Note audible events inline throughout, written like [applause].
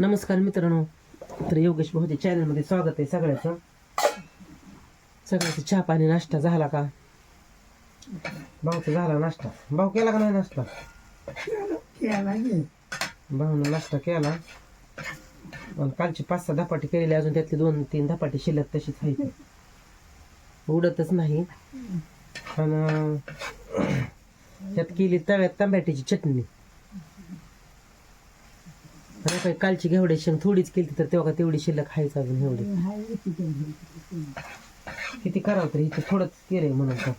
नमस्कार मित्रांनो. तर योगेश भाऊच्या चॅनलमध्ये स्वागत आहे सगळ्याचं. सगळ्याचं चहा पाणी नाश्ता झाला का? भाऊचा झाला नाश्ता. भाऊ केला का नाही नाश्ता? भाऊनं नाश्ता केला. आणि कालची पाच सहा धपाटी केलेली अजून त्यातली दोन तीन धपाटी शिल्लक तशीच आहे. उडतच नाही. आणि त्यात केली तव्यात तांब्याटीची चटणी. काही कालची घेवडे शेंग थोडीच केली तर तेव्हा का तेवढी शिल्लक खायचं अजून एवढी? किती करावं तरी इथे थोडंच केलंय म्हणून तर.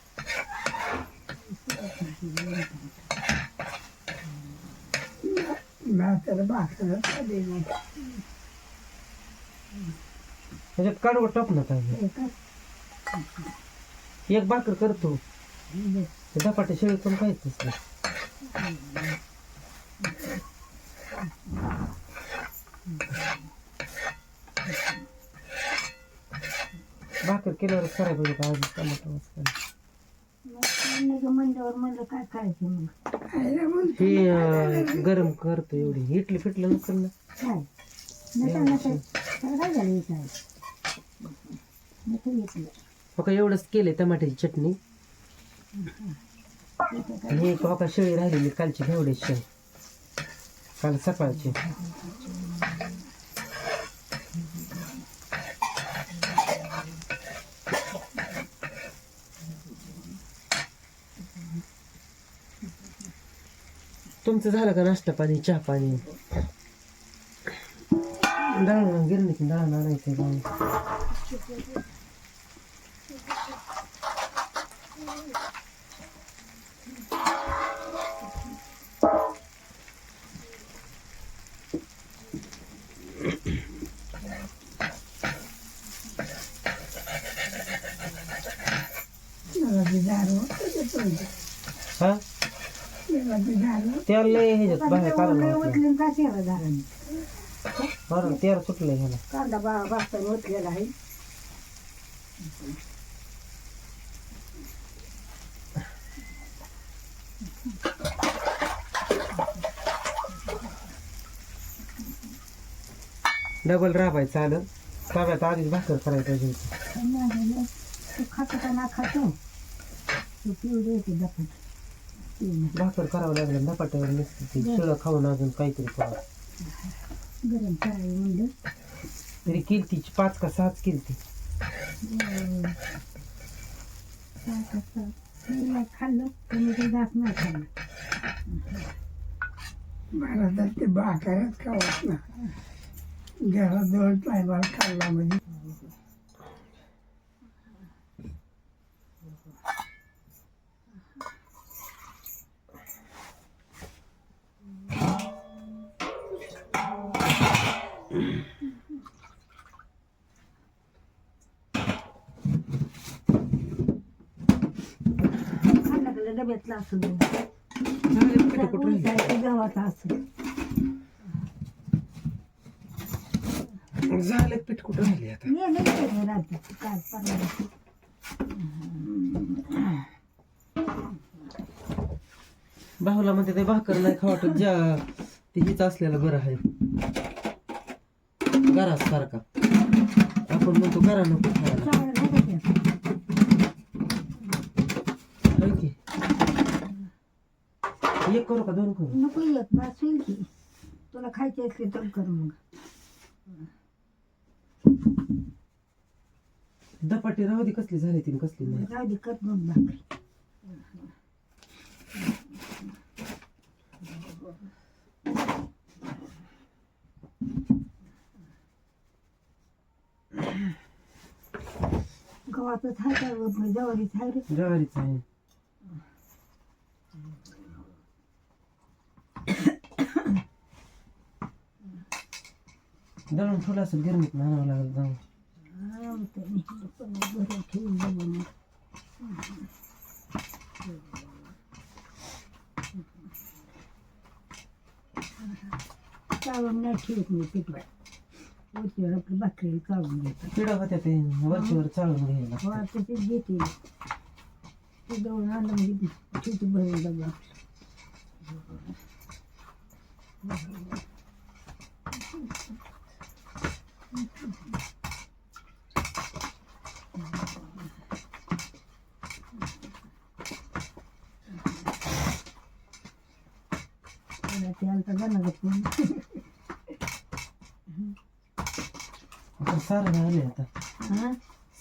त्याच्यात काढू टप ना काय एक भाकर करतो ते. धपाटे शेळी पण काहीच नसतं भाकर केल्यावरच करायला पाहिजे का? आधी टमाटर वाचकायला. म्हणल्यावर म्हणलं काय करायचं मग? हे अं, गरम करतो एवढी. इटली फिटलं नसेल ना काय? काय झालं हे काय? एवढंच केलंय टमाट्याची चटणी? एक बघा शेळी राहिलेली कालची घेवडे शेळी. काल सकाळची. तुमचं झालं का नाश्ता पाणी चहा पाणी? दळण गिरणीत की आणायचं जाऊन हा? त्याला लय ह्याच्यात बाहेर काढून ओतलं का शेवा झालं बरं तेरा सुटलंय ह्याला कांदा बा भाजताना ओतलेला आहे. डबल राबायचं आलं. तव्यात आधीच भाकर करायला पाहिजे. तू खातो का ना खातो? तू पिवडे येते दपट भाकर करावं लागलं धपाट्यावर नसते ती शिळं खाऊन अजून काहीतरी करावं गरम करायला म्हणलं. तरी किलती पाच का सहाच किलती. काय खाल्लं तुम्ही ते जात नाही खाल्लं. मला तर ते भाकरच खावत ना. घरात दोन टायमाला खाल्ला म्हणजे. का डब्यातलं असं झाले पिठं कुठं राहिली? गव्हाचा असं. झालं पीठ कुठं राहिले आता? मी नाही केलं रात्री काल परवा भाऊला म्हणते ते भाकर नाही खावटत ज्या ते हिच असलेलं बरं आहे. गरास सारखा. आपण म्हणतो गरा नको खायला चावलं नाही का ते? होय की? एक करू का दोन करू? नको येत बस होईल की. तुला खायचे असले तर कर मग. दपाटी राहू दे कसली झाली ती कसली नाही. राहू दे कर दोन भाकरी. गव्हाचं थाय काय होत नाही जवारी थाय रे? ज्वारीच आहे. दळून ठेवलं असेल गिरणीत आणावं लागेल जाऊन. ते. चाळून नाही ठेवत मी तिकडे. वरतीवर आपली भाकरी चाळून घेतात पिढा होत्या ते वरचीवर घ्यायला हो तसेच घेते. ते दळून आणलं म्हणजे छोटी भरून डबा आता सारं आले आता. हा?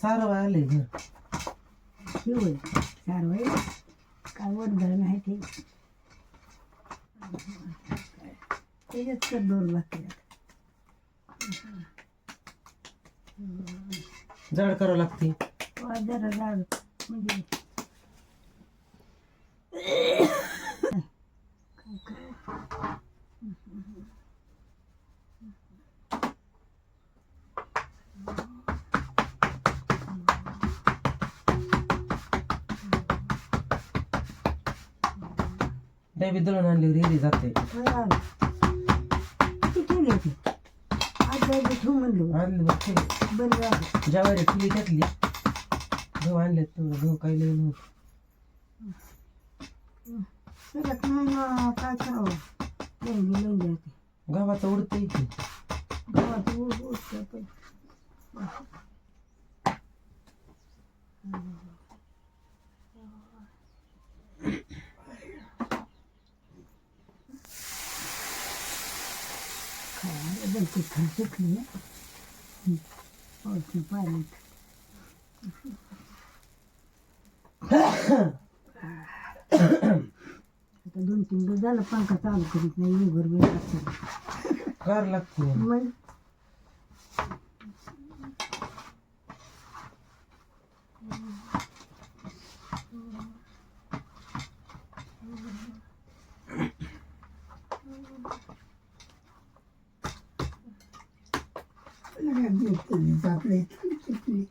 सारं आले घर. हे. होय चार वय काय नाही ते. त्याच्यात तर दोन बाकी जाड करावं लागते. जरा जाड म्हणजे डायबी दळून आणली रेडी जाते. किती ठेवली होती? आज जायचं ठेवू म्हणलो. आणली बघ ठेवली. बरं झालं. ज्वारी ठेवली त्यातली गहू आणले गहू काही लई नव्हतं मग काय करावं? होते. गव्हाचं उडते की गावात ऊस. काय खाली सुटली ना पाऊस पाणी आता दोन तीन दिवस झालं पंखा चालू करीत नाही उभर वेळ गार लागते मग que vous tout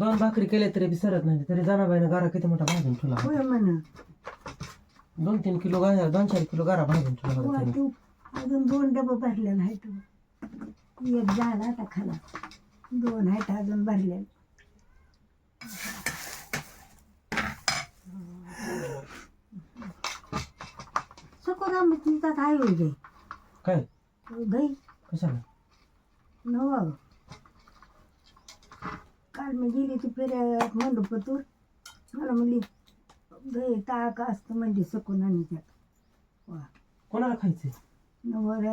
दोन भाकरी केल्या तरी बी सरत नाही. तरी जनाबाईनं गारा किती मोठा भाजून ठेवला होय म्हण. दोन तीन किलो गारा दोन चार किलो गारा भाजून ठेवला होता होय त्याने. तू अजून दोन डबं भरले नाही तू एक झाला आता खाला. दोन आहेत अजून भरले. सकोरा मी त्यात आहे होय गाई काय? गाई कशाला? नवा. काल मी गेली ती फेऱ्यात मंडपतूर. मला म्हणली गाई ताक असतं म्हणजे सकून आणि त्यात. वा. कोणाला खायचंय? नवर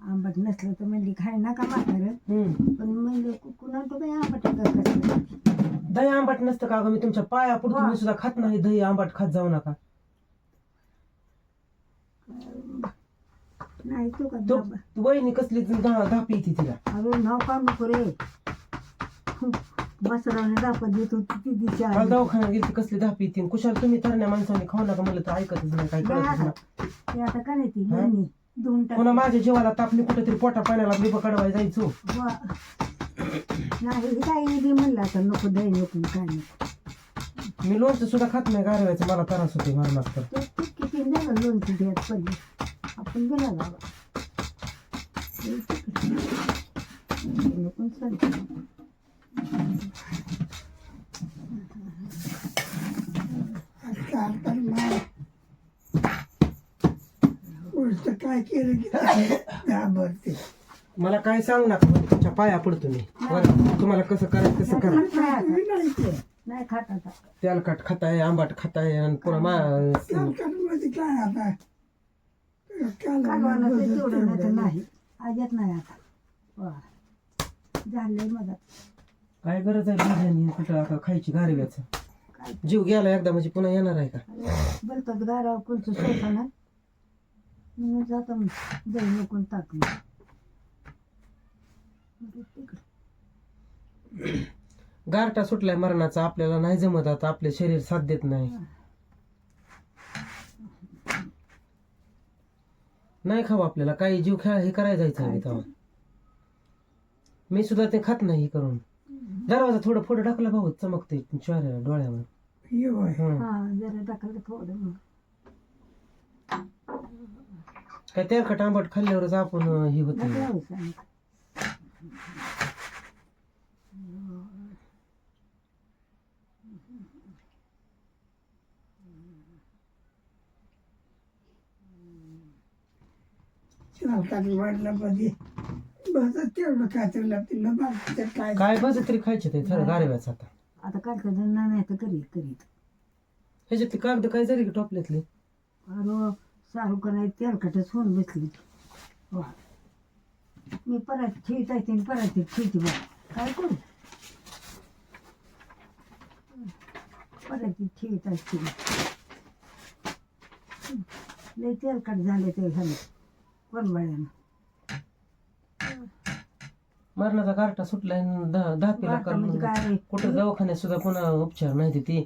आंबट नसलं तर म्हणली खाय नका म्हातारं. हम्म. पण म्हणलं कु- कुणाला तर काही आंबट दही आंबट नसतं का मी तुमच्या पाया पुढे. तुम्ही सुद्धा खात नाही दही आंबट खात जाऊ नका. नाही तू का तो बाबा वहिनी कसली धापी येते तिला. अरे नाव का नको रे. बसराने दाखवत देत होती ती दिशा काल दवाखान्यात गेली कसली धापी येते कुशाल तुम्ही तरण्या माणसाने खाऊ नका म्हणलं तर ऐकतच नाही काय ते आता काय नाही ती हा? दोन्ही दोन टाक. पुन्हा माझ्या जीवाला तापली कुठेतरी पोटा पाण्याला बिब कडवाय जायचो. नाही काय बी म्हणलं आता नको काय नको. मी लोणचं सुद्धा खात नाही गारव्याचं मला त्रास होते मरणात तर ते ते किती झालं लोणचं द्यायला पडले? आपण गेला बाबा. नको गोष्ट काय केलं की घाबरते मला काय सांगू नका म्हणजे तुमच्या पाया पडतो मी. बरं, तुम्हाला कसं करायचं कसं करा. नाही खात. मी नाही ते नाही खात आता तेलकट खाताय आंबट खाताय आणि पुन्हा मा काय आता कालवाला ते तेवढं नाही. तर काल नाही आता. वा. झालंय काय गरज आहे बिर्याणी कुठं आता खायची गारव्याचं जीव गेला एकदा म्हणजे पुन्हा येणार आहे का? बोलतात गारा कोणतं सोसाना म्हणून जातो दही गारटा सुटलाय मरणाचा आपल्याला नाही जमत आता आपले शरीर साथ देत नाही. नाही खाऊ आपल्याला काही जीव खेळा हे करायला जायचं आहे तेव्हा. मी सुद्धा ते खात नाही करून. दरवाजा थोडं फोटो टाकला भाऊ चमकते चेहऱ्या डोळ्यावर. ये काय तेलकट आंबट खाल्ल्यावरच आपण ही हे होतं पाहिजे तेवढं काहीतरी लागतील ना बाकीचं काय? काय बस तरी खायचे ते खरं गारव्याचं आता. आता काय करणार नाही तर करीत करीत ह्याच्यातली कागद काय झाली की टोपल्यातली? अरे शाहरुख खान तेलकटच होऊन बसली. वा. मी परत ठेवता येते आणि परत ठेवते बा. काय करू? परत ठेवता येते लय तेलकट झाले ते झाले कोणबाळ्यानं मरणाचा कार्टा सुटलाय न दा- दाखीला गारठा म्हणजे काय रे? करून कुठं दवाखान्यात सुद्धा पुन्हा उपचार नाही ते. ती.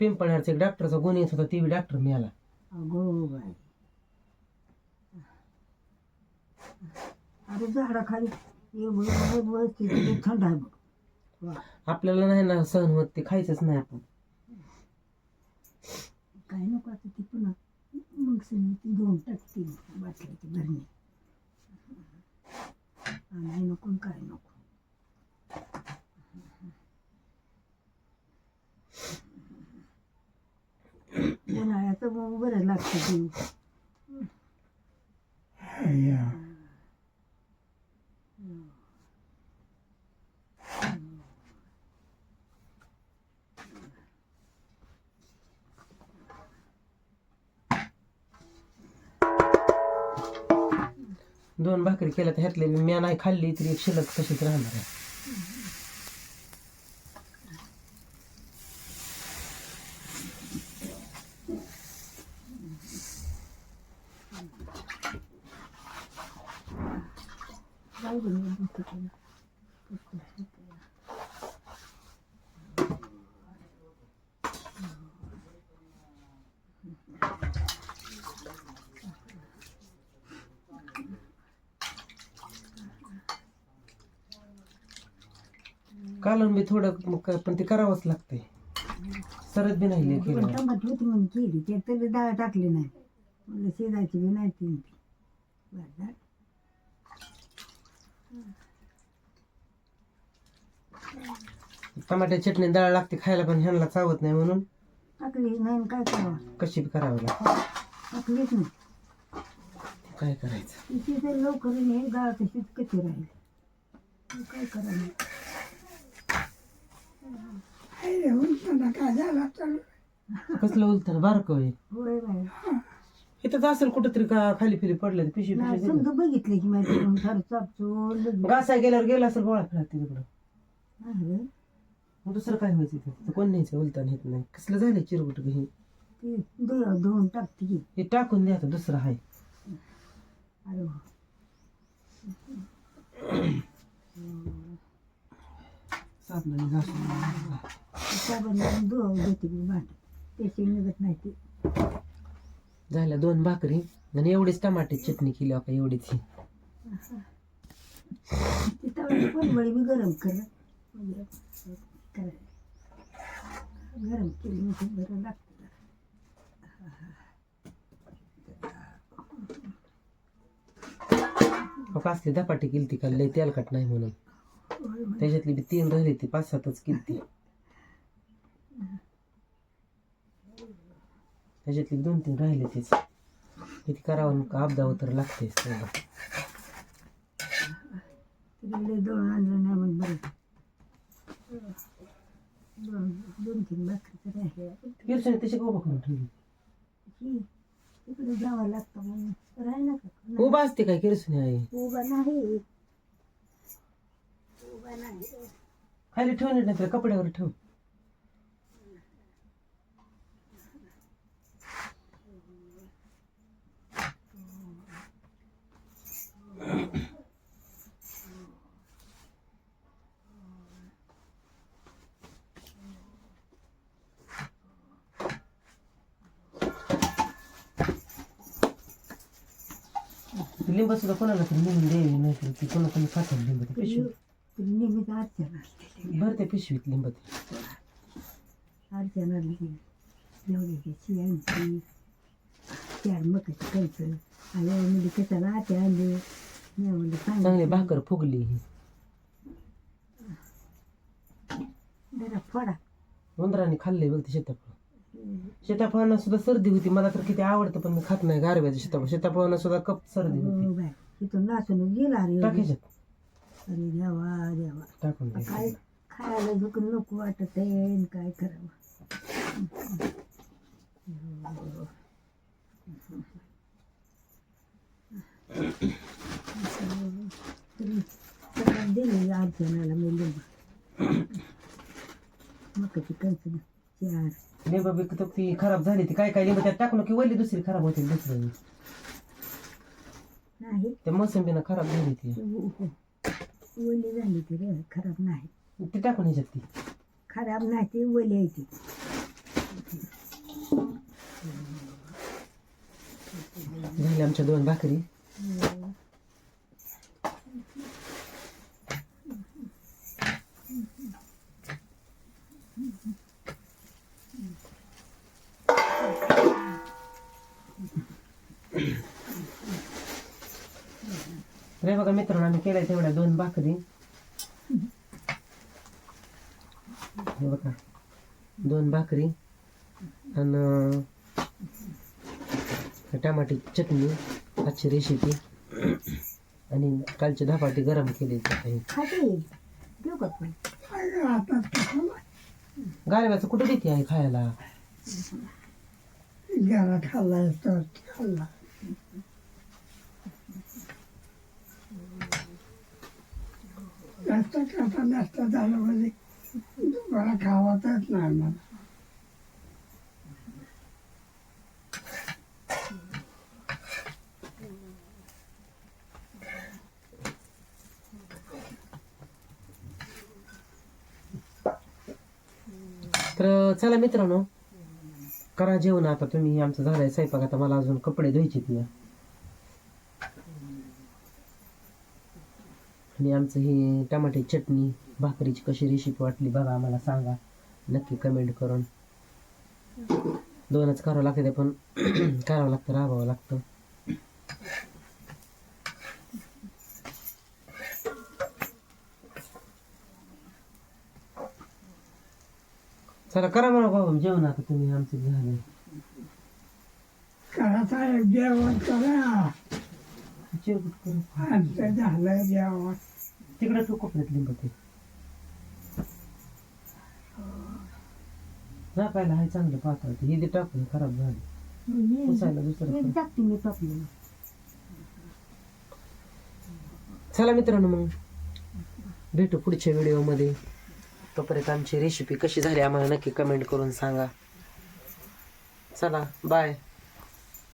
पिंपळण्याचा एक डॉक्टरचा गुण येत होता ती डॉक्टर मिळाला. अगो बाई. अरे झाडाखाली एवढं व्यवस्थित ते थंड आहे बघ. वा. आपल्याला नाही ना सहन होत ते खायचंच नाही आपण. काय नको आता ती पुन्हा मग सगळी ती दोन टाकते बाटल्याची भरणी. नाही नको आणि काय नको उन्हाळ्याचं मग बरं लागतं भाकरी केल्या तर ह्यातले बी म्या नाही खाल्ली तरी एक शिल्लक तशीच राहणार आहे. जाऊ दे कालून बी थोडं मग काय- पण ते करावंच लागतंय. सरत बी नाही लय केलं टमाट होती म्हणून केली. त्यात तरी डाळ टाकली नाही. म्हणलं शेजायची बी नाही ती. बरं झालं. टमाट्या चटणी डाळ लागते खायला पण ह्यांना चावत नाही म्हणून. टाकली नाही आणि काय करावं? कशी बी करावं लागतं. टाकलीच नाही. काय करायचं? लवकर नाही डाळ तशीच कशी राहील? मग काय करावं? रे, उलटं काय झालं कसलं उलतं बारक होय? होय बाय इथंच असेल कुठं तरी का खाली फिरी पडलं तर पिशवी नाही पिशवी समजा बघितलं की माहिती चापचून बघितलं. घासा गेल्यावर गेला असेल गोळा फिरा तिकडं. नाही रे. मग दुसरं काय व्हायचं इथं? तिथं कोण न्यायचं उलतान येत नाही? कसलं झालं चिरगुट हे? ती दे- धुवून टाकते की. हे टाकून द्या आता दुसरं आहे अरे वा. साबणाने घासून साबण धुवून देते मी भांड. त्याची निघत नाही ती. झाल्या दोन भाकरी आणि एवढीच टमाटे चटणी केली आता एवढीच ही. ती तव्याची बी गरम कर गरम केली म्हणजे बरं लागतं. असली धपाटी केली ती काल लय तेलकट नाही म्हणून. त्याच्यातली बी तीन राहिली ती पाच सातच किती त्याच्यातली दोन तीन राहिले तेच. किती करावं का अपदावं तर लागतेच तेवढं. तिला लय आणलं नाही म्हणून बरं दोन तीन भाकरी तर राहिल्या किरसने करून ठेवली. जावं लागतं म्हणून उभा असते काय किरसने आहे उभा नाही खाली ठेवून नाही तर कपड्यावर ठेव. लिंबाचं लिंब सुद्धा कोणाला तरी लिहून द्यावी नाही तर ती कोणा कोणी खातात लिंब नेहमीच अर्चना असते भरते पिशवीत लिंब ती अर्चना जेवढ्याची शियांची चार मकाची कणसं आल्या म्हणजे कशाला आते आणले मी म्हणलं चांगली सांगितलं भाकर फुगली ही. जरा फोडा. उंदराने खाल्ले बघ ते सीताफळ सीताफळांना सुद्धा सर्दी होती. मला तर किती आवडतं पण मी खात नाही गारव्याचं सीताफळ सीताफळांना सुद्धा कप सर्दी होती. हो बाय तिथून नाचूनच गेला अरे टाक एवढं. ह्याच्यात अरे देवा. देवा टाकून दे. काय खायला झुकून नको वाटत आहे काय करावं? तरी सगळ्यात दिले अर्चनाला मी लिंबू मकाची कणसं चार. लिंब बी तर ती खराब झाली ती. काय काय लिंब त्यात टाकून की वल्ली दुसरी खराब होती दुसरी. नाही. त्या मोसंबीनं खराब झाली ती. ओली झाली ती रे खराब नाही. ती टाकून ह्याच्यात ती. खराब नाही ती ओली आहे ती. झाली आमच्या दोन भाकरी. रे बघा मित्रांनो आम्ही केल्या तेवढ्या दोन भाकरी हे बघा. दोन भाकरी आणि टमाटी चटणी आजची रेसिपी. आणि कालची धपाटी गरम केली गारव्याचं कुठं देते आहे खायला? गेला खाल्ला तर खाल्ला जास्त करता जास्त झालं म्हणजे मला खावातच नाही मला तर चला मित्रांनो करा जेवण आता तुम्ही. आमचं झालंय स्वयंपाक. आता मला अजून कपडे धुवायचे ती आणि आमचं ही टमाटे चटणी भाकरीची कशी रेसिपी वाटली बघा आम्हाला सांगा. नक्की कमेंट करून. दोनच करावं लागतं पण. [clears throat] करावं लागतं राबावं लागतं. चला करा म्हणा भाऊ जेवण आता तुम्ही आमचं झालं करा साहेब जेवण करा. चिरकुट करू. झालं जेवण. तिकडे तू कोपऱ्यात लिंब ते? झाकायला हाय चांगलं पाहता हे ते टाकून खराब झालं. पुसायला दुसरं एक करू. टाकते मी टोपली चला मित्रांनो मग. भेटू पुढच्या व्हिडिओमध्ये. तोपर्यंत आमची रेसिपी कशी झाली आम्हाला नक्की कमेंट करून सांगा. चला बाय